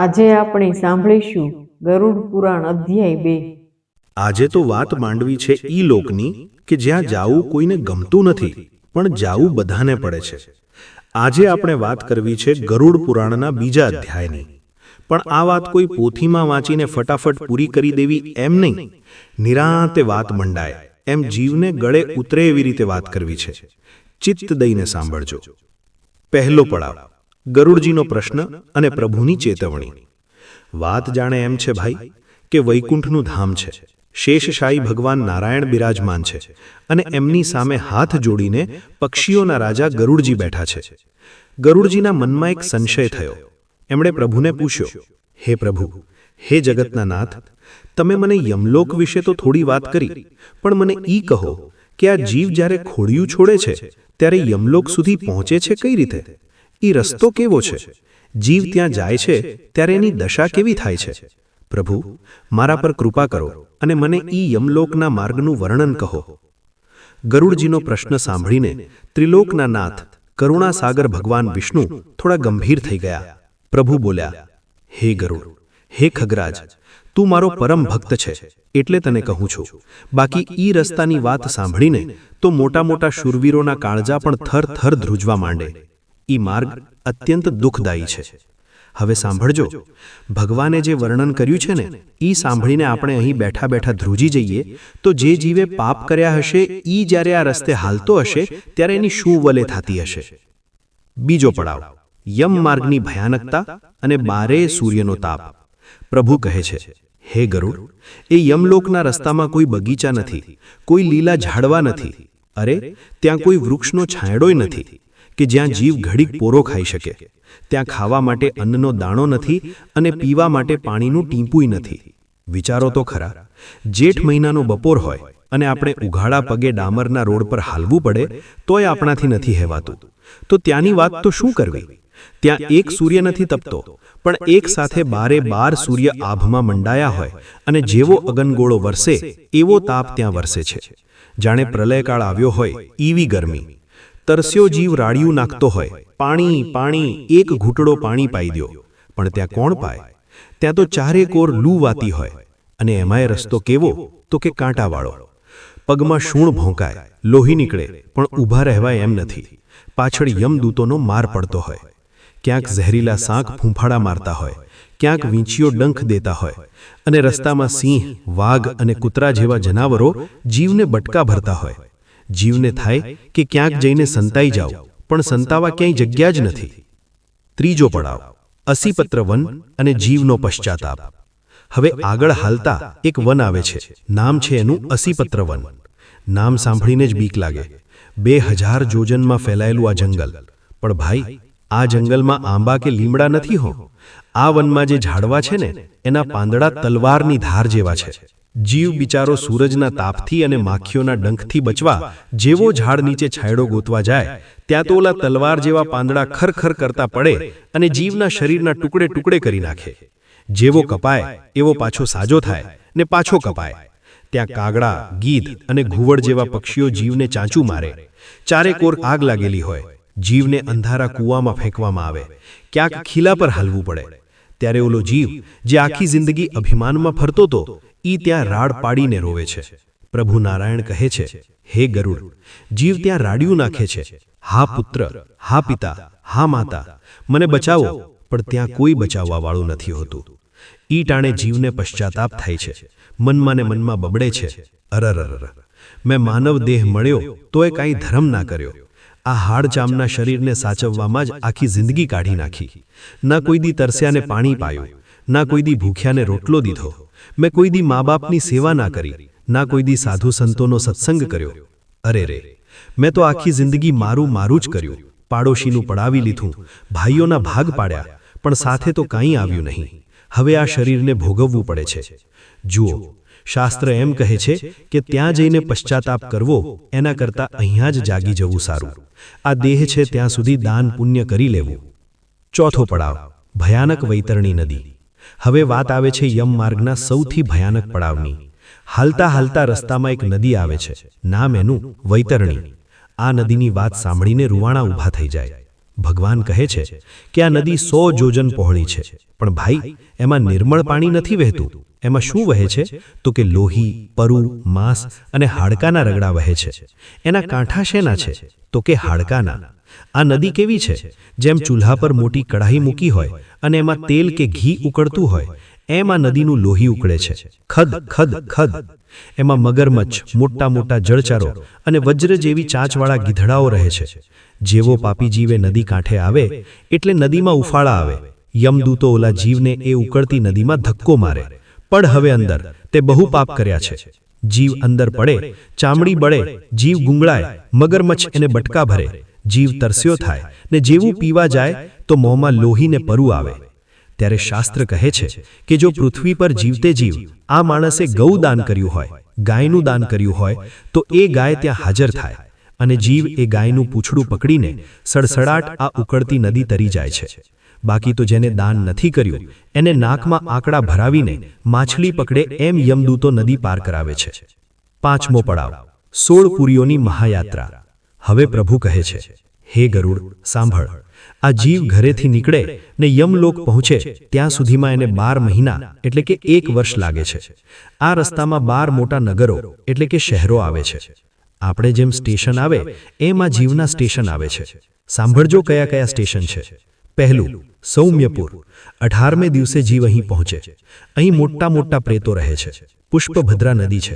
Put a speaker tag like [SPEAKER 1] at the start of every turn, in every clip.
[SPEAKER 1] આજે આપણે સાંભળીશું ગરુડ પુરાણ અધ્યાય બે.
[SPEAKER 2] આજે તો વાત માંડવી છે ઈ લોકની કે જ્યાં જાવું કોઈને ગમતું નથી, પણ જાવું બધાને પડે છે. આજે આપણે વાત કરવી છે ગરુડ પુરાણના બીજા અધ્યાયની. પણ આ વાત કોઈ પોથીમાં વાંચીને ફટાફટ પૂરી કરી દેવી એમ નહીં. નિરાંતે વાત મંડાય, એમ જીવને ગળે ઉતરે એવી રીતે વાત કરવી છે. ચિત્ત દઈને સાંભળજો. પહેલો પડાવ. ગરુડજીનો પ્રશ્ન અને પ્રભુની ચેતવણી. વાત જાણે એમ છે ભાઈ કે વૈકુંઠનું ધામ છે. શેષશાહી ભગવાન નારાયણ બિરાજમાન છે અને એમની સામે હાથ જોડીને પક્ષીઓના રાજા ગરુડજી બેઠા છે. ગરુડજીના મનમાં એક સંશય થયો. એમણે પ્રભુને પૂછ્યો, હે પ્રભુ, હે જગતના નાથ, તમે મને યમલોક વિશે તો થોડી વાત કરી, પણ મને ઈ કહો કે આ જીવ જ્યારે ખોડિયું છોડે છે, ત્યારે યમલોક સુધી પહોંચે છે કઈ રીતે? ઈ રસ્તો કેવો છે? જીવ ત્યાં જાય છે, ત્યારે એની દશા કેવી થાય છે? પ્રભુ, મારા પર કૃપા કરો અને મને ઈ યમલોકના માર્ગનું વર્ણન કહો. ગરુડજીનો પ્રશ્ન સાંભળીને ત્રિલોકના નાથ કરુણાસાગર ભગવાન વિષ્ણુ થોડા ગંભીર થઈ ગયા. પ્રભુ બોલ્યા, હે ગરુડ, હે ખગરાજ, તું મારો પરમ ભક્ત છે, એટલે તને કહું છું. બાકી ઈ રસ્તાની વાત સાંભળીને તો મોટા મોટા શૂરવીરોના કાળજા પણ થર થર ધ્રુજવા માંડે. ઈ માર્ગ અત્યંત દુઃખદાયી છે. હવે સાંભળજો, ભગવાને જે વર્ણન કર્યું છે ને, ઈ સાંભળીને આપણે અહીં બેઠા બેઠા ધ્રુજી જઈએ, તો જે જીવે પાપ કર્યા હશે, ઈ જ્યારે આ રસ્તે હાલતો હશે, ત્યારે એની શું વલે થતી હશે? બીજો પડાવ, યમ માર્ગની ભયાનકતા અને બારે સૂર્યનો તાપ. પ્રભુ કહે છે, હે ગરુડ, એ યમલોકના રસ્તામાં કોઈ બગીચા નથી, કોઈ લીલા ઝાડવા નથી. અરે, ત્યાં કોઈ વૃક્ષનો છાંયડોય નથી. કે જ્યાં જીવ ઘડીક પોરો ખાઈ શકે. ત્યાં ખાવા માટે અન્નનો દાણો નથી અને પીવા માટે પાણીનું ટીંપુય નથી. વિચારો તો ખરા. જેઠ મહિનાનો બપોર હોય અને આપણે ઉઘાડા પગે ડામરના રોડ પર હાલવું પડે, તોય આપણાથી નથી હેવાતું. તો ત્યાંની વાત તો શું કરવી? ત્યાં એક સૂર્ય નથી તપતો, પણ એક સાથે બારે બાર સૂર્ય આભમાં મંડાયા હોય અને જેવો અગનગોળો વરસે, એવો તાપ ત્યાં વરસે છે. જાણે પ્રલયકાળ આવ્યો હોય, ઈવી ગરમી. તરસ્યો જીવ રાડિયું નાખતો હોય. પાણી પાણી, એક ઘૂંટડો પાણી પાઈ દ્યો. પણ ત્યાં કોણ પાય? ત્યાં તો ચારે કોર લૂ વાતી હોય. અને એમાંય રસ્તો કેવો તો કે કાંટાવાળો. પગમાં શૂણ ભોંકાય, લોહી નીકળે, પણ ઊભા રહેવાય એમ નથી. પાછળ યમદૂતોનો માર પડતો હોય. ક્યાંક ઝહેરીલા સાંક ફૂંફાડા મારતા હોય. ક્યાંક વીંછીઓ ડંખ દેતા હોય. અને રસ્તામાં સિંહ, વાઘ અને કૂતરા જેવા જનાવરો જીવને બટકા ભરતા હોય. જીવને થાય કે ક્યાંક જઈને સંતાઈ જાઓ, પણ સંતાવા ક્યાંય જગ્યા જ નથી. ત્રીજો પડાવ, અસીપત્ર વન અને જીવનો પશ્ચાતાપ. હવે આગળ હાલતા એક વન આવે છે. નામ છે એનું અસીપત્ર વન. નામ સાંભળીને જ બીક લાગે. બે હજાર જોજનમાં ફેલાયેલું આ જંગલ. પણ ભાઈ, આ જંગલમાં આંબા કે લીમડા નથી હો? આ વનમાં જે ઝાડવા છે ને, એના પાંદડા તલવારની ધાર જેવા છે. જીવ બિચારો સૂરજના તાપથી અને માખીઓના ડંખથી બચવા જેવો ઝાડ નીચે છાંયડો ગોતવા જાય, ત્યાં તો ઓલા તલવાર જેવા પાંદડા ખરખર કરતા પડે અને જીવના શરીરના ટુકડે ટુકડે કરી નાખે. જેવો કપાય, એવો પાછો સાજો થાય ને પાછો કપાય. ત્યાં કાગડા, ગીધ અને ઘુવડ જેવા પક્ષીઓ જીવને ચાંચું મારે. ચારે કોર આગ લાગેલી હોય. જીવને અંધારા કૂવામાં ફેંકવામાં આવે. ક્યાંક ખીલા પર હાલવું પડે. ત્યારે ઓલો જીવ, જે આખી જિંદગી અભિમાનમાં ફરતો તો ઈ ત્યાં રાડ પાડીને રોવે છે. પ્રભુ નારાયણ કહે છે, હે ગરુડ, જીવ ત્યાં રાડિયું નાખે છે. હા પુત્ર, હા પિતા, હા માતા, મને બચાવો. પણ ત્યાં કોઈ બચાવવા વાળું નથી હોતું. ઈ ટાણે જીવને પશ્ચાતાપ થાય છે. મનમાં ને મનમાં બબડે છે. અરરરર. મેં માનવ દેહ મળ્યો તો એ કાંઈ ધર્મ ના કર્યો. આ હાડચામના શરીરને સાચવવામાં જ આખી જિંદગી કાઢી નાખી. ના કોઈ દી તરસ્યાને પાણી પાયું, ના કોઈ દી ભૂખ્યાને રોટલો દીધો. મેં કોઈ દી મા બાપની સેવા ના કરી, ના કોઈ દી સાધુ સંતોનો સત્સંગ કર્યો. અરે રે, મેં તો આખી જિંદગી મારું મારું જ કર્યું. પાડોશીનું પડાવી લીધું, ભાઈઓના ભાગ પાડ્યા, પણ સાથે તો કાંઈ આવ્યું નહીં. હવે આ શરીરને ભોગવવું પડે છે. જુઓ, શાસ્ત્ર એમ કહે છે કે ત્યાં જઈને પશ્ચાતાપ કરવો, એના કરતાં અહીંયા જ જાગી જવું સારું. આ દેહ છે ત્યાં સુધી દાન પુણ્ય કરી લેવું. ચોથો પડાવ, ભયાનક વૈતરણી નદી. હવે વાત આવે છે યમ માર્ગના સૌથી ભયાનક પડાવની. હાલતા હાલતા રસ્તામાં એક નદી આવે છે. નામ એનું વૈતરણી. આ નદીની વાત સાંભળીને રૂવાણા ઊભા થઈ જાય. ભગવાન કહે છે કે આ નદી સો જોજન પહોળી છે, પણ ભાઈ, એમાં નિર્મળ પાણી નથી વહેતું. એમાં શું વહે છે? તો કે લોહી, પરુ, માંસ અને હાડકાના રગડા વહે છે. એના કાંઠા શેના છે? તો કે હાડકાના. આ નદી કેવી છે? જેમ ચૂલ્હા પર મોટી કઢાઈ મૂકી હોય અને એમાં તેલ કે ઘી ઉકળતું હોય એમ નદીનું લોહી ઉકળે છે. ખદ ખદ ખદ. એમાં મગરમચ્છ, મોટા મોટા જળચરો અને વજ્ર જેવી ચાંચવાળા ગીધડાઓ રહે છે. જેવો પાપી જીવે નદી કાંઠે આવે, એટલે નદીમાં ઉફાળા આવે. યમદૂતો ઓલા જીવને એ ઉકળતી નદીમાં ધક્કો મારે. પડ હવે અંદર, તે બહુ પાપ કર્યા છે. જીવ અંદર પડે, ચામડી બળે, જીવ ગુંગળાય, મગરમચ્છ એને બટકા ભરે. જીવ તરસ્યો થાય ને જેવું પીવા જાય, તો મોંમાં લોહીને પરુ આવે. ત્યારે શાસ્ત્ર કહે છે કે જો પૃથ્વી પર જીવતે જીવ આ માણસે ગૌ દાન કર્યું હોય, ગાયનું દાન કર્યું હોય, તો એ ગાય ત્યાં હાજર થાય અને જીવ એ ગાયનું પૂછડું પકડીને સડસડાટ આ ઉકળતી નદી તરી જાય છે. બાકી તો જેને દાન નથી કર્યું, એને નાકમાં આંકડા ભરાવીને માછલી પકડે એમ યમદૂતો નદી પાર કરાવે છે. પાંચમો પડાવ, સોળ પુરીઓની મહાયાત્રા. હવે પ્રભુ કહે છે, હે ગરુડ, સાંભળ આ જીવ ઘરેથી નીકળે ને યમલોક પહોંચે, ત્યાં સુધીમાં એને બાર મહિના, એટલે કે એક વર્ષ લાગે છે. આ રસ્તામાં બાર મોટા નગરો, એટલે કે શહેરો આવે છે. આપણે જેમ સ્ટેશન આવે, એમ આ જીવના સ્ટેશન આવે છે. સાંભળજો કયા કયા સ્ટેશન છે. પહેલું, સૌમ્યપુર. અઢારમે દિવસે જીવ અહીં પહોંચે. અહીં મોટા મોટા પ્રેતો રહે છે. પુષ્પભદ્રા નદી છે.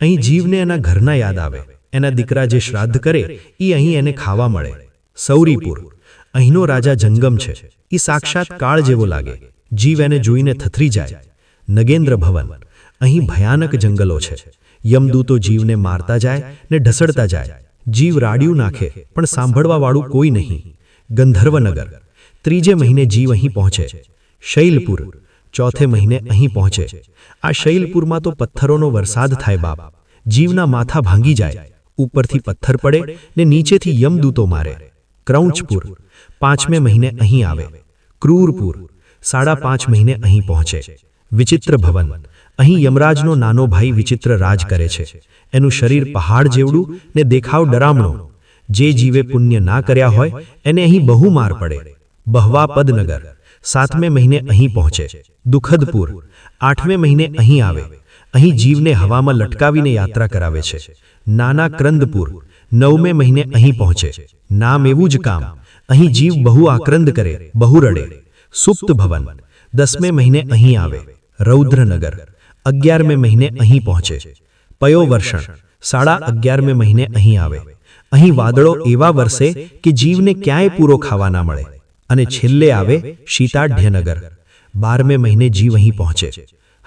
[SPEAKER 2] અહીં જીવને એના ઘરના યાદ આવે. એના દીકરા જે શ્રાદ્ધ કરે એ અહીં એને ખાવા મળે. સૌરીપુર. અહીંનો રાજા જંગમ છે. એ સાક્ષાત કાળ જેવો લાગે. જીવ એને જોઈને થથરી જાય. નગેન્દ્ર ભવન. અહીં ભયાનક જંગલો છે. યમદૂતો જીવને મારતા જાય ને ઢસડતા જાય. જીવ રાડિયું નાખે, પણ સાંભળવાવાળું કોઈ નહીં. ગંધર્વનગર. ત્રીજે મહિને જીવ અહીં પહોંચે. શૈલપુર. ચોથે મહિને અહીં પહોંચે. આ શૈલપુરમાં તો પથ્થરોનો વરસાદ થાય બાપ. જીવના માથા ભાંગી જાય. ઉપરથી પથ્થર પડે ને નીચેથી યમદૂતો મારે. ક્રૌંચપુર. પાંચમે મહિને અહીં આવે. ક્રૂરપુર, સાડા પાંચ મહિને અહીં પહોંચે. વિચિત્ર ભવન. અહીં યમરાજનો નાનો ભાઈ વિચિત્ર રાજ કરે છે. એનું શરીર પહાડ જેવડું ને દેખાવ ડરામણો. જે જીવે પુણ્ય ના કર્યા હોય, એને અહીં બહુ માર પડે. બહવા પદનગર. સાતમે મહિને અહીં પહોંચે. દુઃખદપુર. આઠમે મહિને અહીં આવે. અહીં જીવને હવામાં લટકાવીને યાત્રા કરાવે છે. નાના ક્રંદપુર. નવમે મહિને અહીં પહોંચે. નામ એવું જ કામ. અહીં જીવ બહુ આક્રંદ કરે, બહુ રડે. સુપ્ત ભવન, દસમે મહિને અહીં આવે. રૌદ્રનગર, અગિયારમે મહિને અહીં પહોંચે. પયોવર્ષણ સાડા અગિયારમે મહિને અહીં આવે. અહીં વાદળો એવા વરસે કે જીવને ક્યાંય પૂરો ખાવા ના મળે. અને છેલ્લે આવે શીતાઢ્યનગર. બારમે મહિને જીવ અહીં પહોંચે.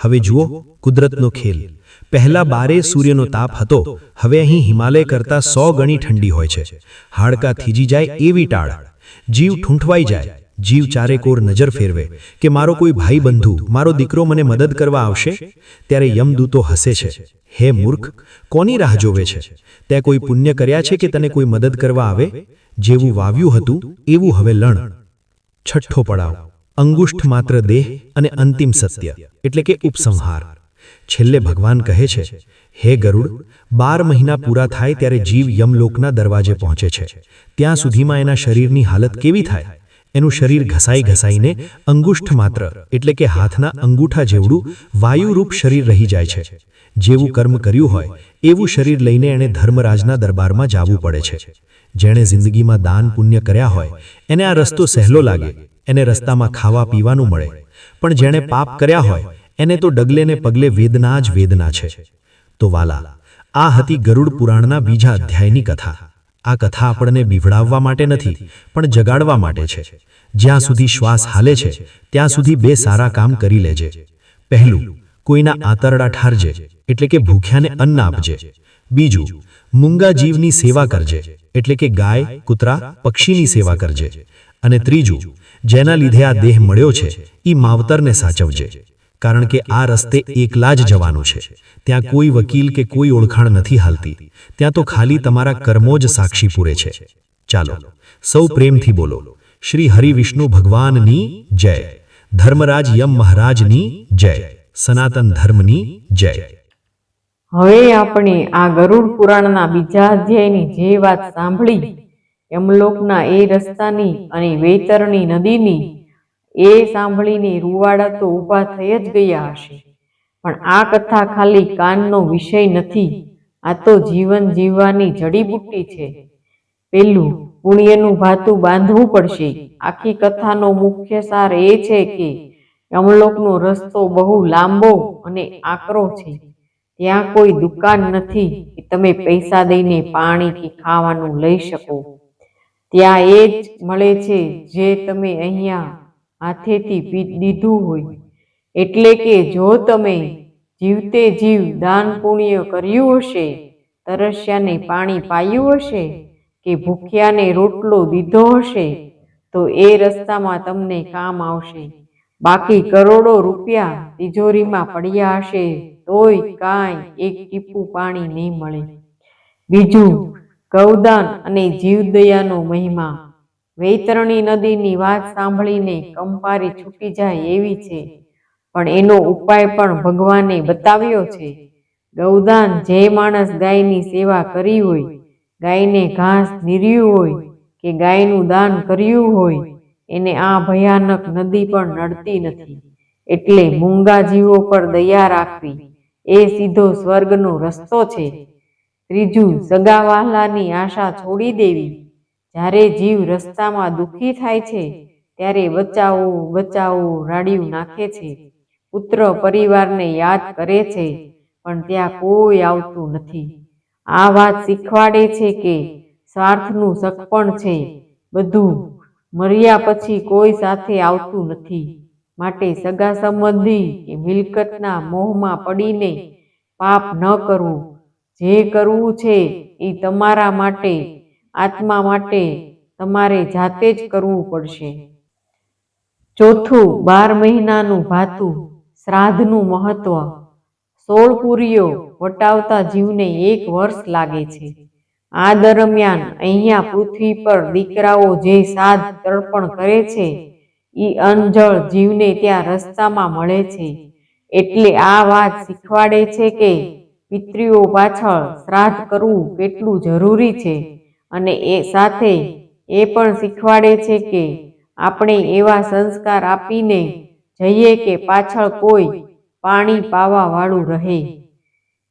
[SPEAKER 2] હવે જુઓ, કુદરતનો ખેલ. પહેલા બારે સૂર્યનો તાપ હતો, હવે અહીં હિમાલય કરતાં સો ગણી ઠંડી હોય છે. હાડકા થીજી જાય એવી ટાળ. જીવ ઠૂંઠવાઈ જાય. જીવ ચારેકોર નજર ફેરવે કે મારો કોઈ ભાઈ બંધુ, મારો દીકરો મને મદદ કરવા આવશે? ત્યારે યમદૂતો હસે છે. હે મૂર્ખ, કોની રાહ જોવે છે? તે કોઈ પુણ્ય કર્યા છે કે તને કોઈ મદદ કરવા આવે? જેવું વાવ્યું હતું, એવું હવે લણ. છઠ્ઠો પડાવ. અંગુષ્ઠ માત્ર દેહ અને અંતિમ સત્ય, એટલે કે ઉપસંહાર. છેલ્લે ભગવાન કહે છે, હે ગરુડ બાર મહિના પૂરા થાય ત્યારે જીવ યમલોકના દરવાજે પહોંચે છે. ત્યાં સુધીમાં એના શરીરની હાલત કેવી થાય? એનું શરીર ઘસાઈ ઘસાઈને અંગુષ્ઠ માત્ર, એટલે કે હાથના અંગૂઠા જેવડું વાયુરૂપ શરીર રહી જાય છે. જેવું કર્મ કર્યું હોય, એવું શરીર લઈને એણે ધર્મરાજના દરબારમાં જાવું પડે છે. જેણે જિંદગીમાં દાન પુણ્ય કર્યા હોય, એને આ રસ્તો સહેલો લાગે, એને રસ્તામાં ખાવા પીવાનું મળે. પણ જેણે પાપ કર્યા હોય, એને તો ડગલે ને પગલે વેદના જ વેદના છે. તો વાલા આ હતી ગરુડ પુરાણના બીજા અધ્યાયની કથા. આ કથા આપણને બીવડાવવા માટે નથી, પણ જગાડવા માટે છે. જ્યાં સુધી શ્વાસ હાલે છે, ત્યાં સુધી બે સારા કામ કરી લેજે. પહેલું, કોઈના આંતરડા ઠારજે, એટલે કે ભૂખ્યાને અન્ન આપજે. બીજું, મૂંગા જીવની સેવા કરજે, એટલે કે ગાય, કૂતરા, પક્ષીની સેવા કરજે. અને ત્રીજું, જેના લીધે આ દેહ મળ્યો છે એ માવતરને સાચવજે. કારણ કે આ રસ્તે એકલા જ જવાનું છે. ત્યાં કોઈ વકીલ કે કોઈ ઓળખાણ નથી હાલતી. ત્યાં તો ખાલી તમારા કર્મો જ સાક્ષી પૂરે છે. ચાલો, સૌ પ્રેમથી બોલો. શ્રી હરિવિષ્ણુ ભગવાનની જય. ધર્મરાજ યમ મહારાજની જય. સનાતન ધર્મની જય.
[SPEAKER 1] હવે આપણે આ ગરુડ પુરાણના બીજા અધ્યાયની જે વાત સાંભળી, યમલોકના એ રસ્તાની અને વેતરની નદીની એ સાંભળીને રૂવાડા તો ઊભા થઈ જ ગયા હશે. પણ આ કથા ખાલી કાનનો વિષય નથી. આ તો જીવન જીવવાની જડીબુટ્ટી છે. પેલું પુણ્યનું ભાતું બાંધવું પડશે. આખી કથાનો મુખ્ય સાર એ છે કે યમલોકનો રસ્તો બહુ લાંબો અને આકરો છે. ત્યાં કોઈ દુકાન નથી કે તમે પૈસા દઈને પાણી કે ખાવાનું લઈ શકો. ત્યાં એ જ મળે છે જે તમે અહીંયા હાથેથી દીધું હોય. એટલે કે જો તમે જીવતે જીવ દાન પુણ્ય કર્યું હશે, તરસ્યાને પાણી પાયું હશે કે ભૂખ્યાને રોટલો દીધો હશે, તો એ રસ્તામાં તમને કામ આવશે. બાકી કરોડો રૂપિયા તિજોરીમાં પડ્યા હશે, તોય કાંઈ એક ટીપું પાણી નહીં મળે. બીજું ગૌદાન અને જીવદયાનો મહિમા. વૈતરણી નદીની વાત સાંભળીને કંપારી છૂટી જાય એવી છે. પણ એનો ઉપાય પણ ભગવાને બતાવ્યો છે. ગૌદાન જે માણસ ગાયની સેવા કરી હોય, ગાયને ઘાસ નીર્યું હોય કે ગાયનું દાન કર્યું હોય, એને આ ભયાનક નદી પણ નડતી નથી. એટલે મૂંગા જીવો પર દયા રાખવી એ સીધો સ્વર્ગનો રસ્તો છે. ત્રીજું સગા વહાલાની આશા છોડી દેવી. જ્યારે જીવ રસ્તામાં દુઃખી થાય છે, ત્યારે બચાવો બચાવો રાડિયું નાખે છે. પુત્ર પરિવારને યાદ કરે છે, પણ ત્યાં કોઈ આવતું નથી. આ વાત શીખવાડે છે કે સ્વાર્થનું સકપણ છે, બધું મર્યા પછી કોઈ સાથે આવતું નથી. માટે સગા સંબંધી કે મિલકતના મોહમાં પડીને પાપ ન કરવું. જે કરવું છે એ તમારા માટે આત્મા માટે તમારે જાતે જ કરવું પડશે. ચોથું, બાર મહિનાનું ભાતું શ્રાદ્ધનું મહત્વ. સોળ પુરીઓ વટાવતા જીવને એક વર્ષ લાગે છે. આ દરમિયાન અહીંયા પૃથ્વી પર દીકરાઓ જે સાધ તર્પણ કરે છે એ અંજળ જીવને ત્યાં રસ્તામાં મળે છે. એટલે આ વાત શીખવાડે છે કે પિતૃઓ પાછળ શ્રાદ્ધ કરવું કેટલું જરૂરી છે. અને એ સાથે એ પણ શીખવાડે છે કે આપણે એવા સંસ્કાર આપીને જઈએ કે પાછળ કોઈ પાણી પાવા વાળું રહે.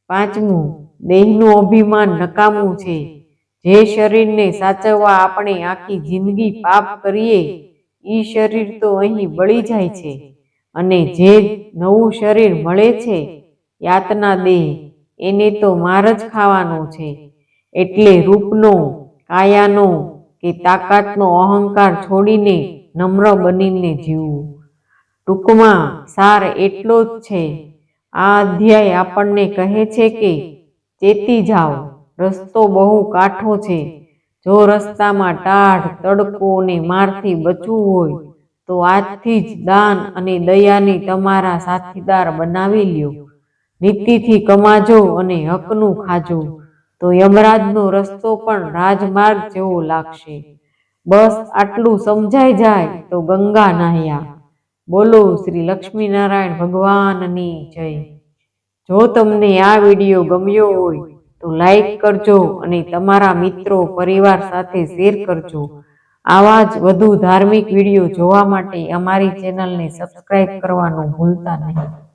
[SPEAKER 1] પાંચમું, દેહનું અભિમાન નકામું છે. જે શરીરને સાચવવા આપણે આખી જિંદગી પાપ કરીએ એ શરીર તો અહીં બળી જાય છે. અને જે નવું શરીર મળે છે, યાતના દેહ, એને તો માર જ ખાવાનો છે. એટલે રૂપનો કાયાનો કે તાકાતનો અહંકાર છોડીને નમ્ર બનીને જીવવું. ટૂંકમાં સાર એટલો જ છે. આ અધ્યાય આપણને કહે છે કે ચેતી જાઓ રસ્તો બહુ કાઠો છે. જો રસ્તામાં ટાઢ તડકો અને મારથી બચવું હોય, તો આજથી જ દાન અને દયાની તમારા સાથીદાર બનાવી લ્યો. નીતિથી કમાજો અને હકનું ખાજો. તો યમરાજનો રસ્તો પણ રાજમાર્ગ જેવો લાગશે. બસ આટલું સમજાઈ જાય તો ગંગા નાહ્યા. બોલો શ્રી લક્ષ્મીનારાયણ ભગવાનની જય. જો તમને આ વીડિયો ગમ્યો હોય તો લાઈક કરજો અને તમારા મિત્રો, પરિવાર સાથે શેર કરજો. આવા જ વધુ ધાર્મિક વીડિયો જોવા માટે અમારી ચેનલને સબસ્ક્રાઇબ કરવાનું ભૂલતા નહીં.